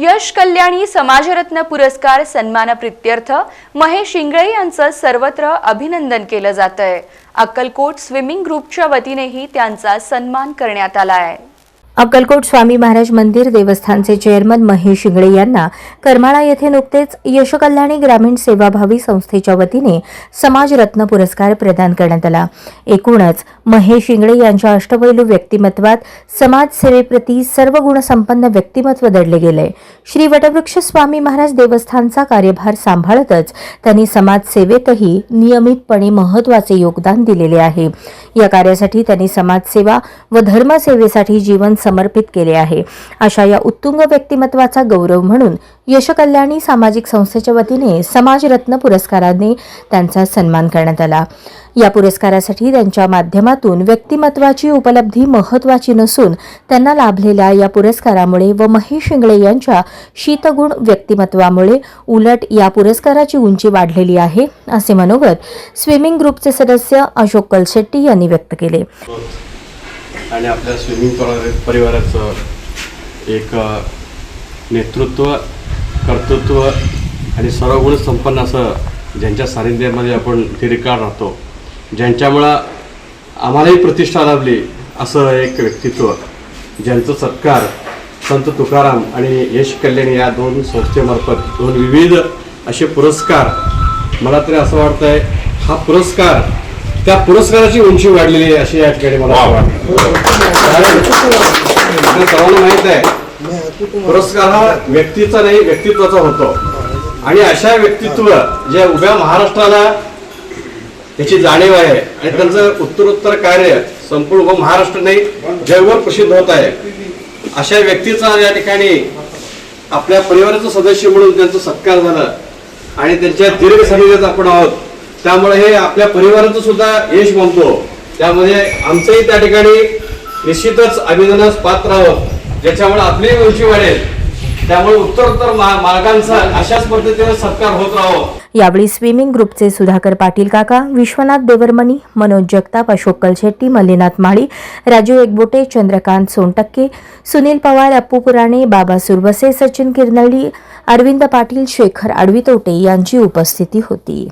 यश कल्याणी समाजरत्न पुरस्कार सन्मानप्रित्यर्थ महेश इंगळे यांचं सर्वत्र अभिनंदन केलं जात आहे अक्कलकोट स्विमिंग ग्रुपच्या वतीनेही त्यांचा सन्मान करण्यात आला आहे अक्कलकोट स्वामी महाराज मंदिर देवस्थानचे चेअरमन महेश शिंगडे यांना करमाळा येथे नुकतेच यशकल्याणी ग्रामीण सेवाभावी संस्थेच्या वतीने समाजरत्न पुरस्कार प्रदान करण्यात आला. एकूणच महेश शिंगळे यांच्या अष्टपैलू व्यक्तिमत्वात समाजसेवेप्रती सर्व गुणसंपन्न व्यक्तिमत्व दडले गेले. श्री वटवृक्ष स्वामी महाराज देवस्थानचा कार्यभार सांभाळतच त्यांनी समाजसेवेतही नियमितपणे महत्त्वाचे योगदान दिलेले आहे. या कार्यासाठी त्यांनी समाजसेवा व धर्मसेवेसाठी जीवन समर्पित केले आहे. अशा या उत्तुंग व्यक्तिमत्वाचा गौरव म्हणून यशकल्याणी सामाजिक संस्थेच्या वतीने समाजरत्न पुरस्काराने त्यांचा सन्मान करण्यात आला. या पुरस्कारासाठी त्यांच्या माध्यमातून व्यक्तिमत्वाची उपलब्धी महत्वाची नसून त्यांना लाभलेल्या या पुरस्कारामुळे व महेश शिंगळे यांच्या शीतगुण व्यक्तिमत्वामुळे उलट या पुरस्काराची उंची वाढलेली आहे असे मनोगत स्विमिंग ग्रुपचे सदस्य अशोक कलशेट्टी यांनी व्यक्त केले. आणि आपल्या स्विमिंग परिवाराचं एक नेतृत्व कर्तृत्व आणि सर्व गुण संपन्न असं ज्यांच्या सानिध्यामध्ये आपण दीर्घकाळ राहतो ज्यांच्यामुळं आम्हालाही प्रतिष्ठा लाभली असं एक व्यक्तित्व ज्यांचं सत्कार संत तुकाराम आणि यश कल्याणी या दोन संस्थेमार्फत दोन विविध असे पुरस्कार मला तरी असं वाटतं आहे हा पुरस्कार त्या पुरस्काराची उंची वाढलेली आहे अशी या ठिकाणी मला वाटतं. कारण सर्वांना माहीत आहे पुरस्कार हा व्यक्तीचा नाही व्यक्तित्वाचा होतो. आणि अशा व्यक्तित्व जे उभ्या महाराष्ट्राला त्याची जाणीव आहे आणि त्यांचं उत्तरोत्तर कार्य संपूर्ण उभं महाराष्ट्र नाही जगभर प्रसिद्ध होत आहे. अशा व्यक्तीचा या ठिकाणी आपल्या परिवाराचं सदस्य म्हणून त्यांचा सत्कार झाला आणि त्यांच्या दीर्घ आपण आहोत. त्यामुळे हे आपल्या परिवाराचं सुद्धा यश म्हणतो त्यामध्ये आमचंही त्या ठिकाणी निश्चितच अभिनंदनास पात्र आहोत. ज्याच्यामुळे आपली उंची वाढेल. त्यामुळे उत्तरोत्तर मार्गांचा अशाच पद्धतीने सत्कार होत राहो. यावेळी स्विमिंग ग्रुपचे सुधाकर पाटील काका विश्वनाथ देवरमणी मनोज जगताप अशोक कलशेट्टी मल्लीनाथ माळी राजू एकबोटे चंद्रकांत सोनटक्के सुनील पवार अप्पू पुराणे बाबा सुरवसे सचिन किरनळी अरविंद पाटील शेखर आडवितोटे यांची उपस्थिती होती.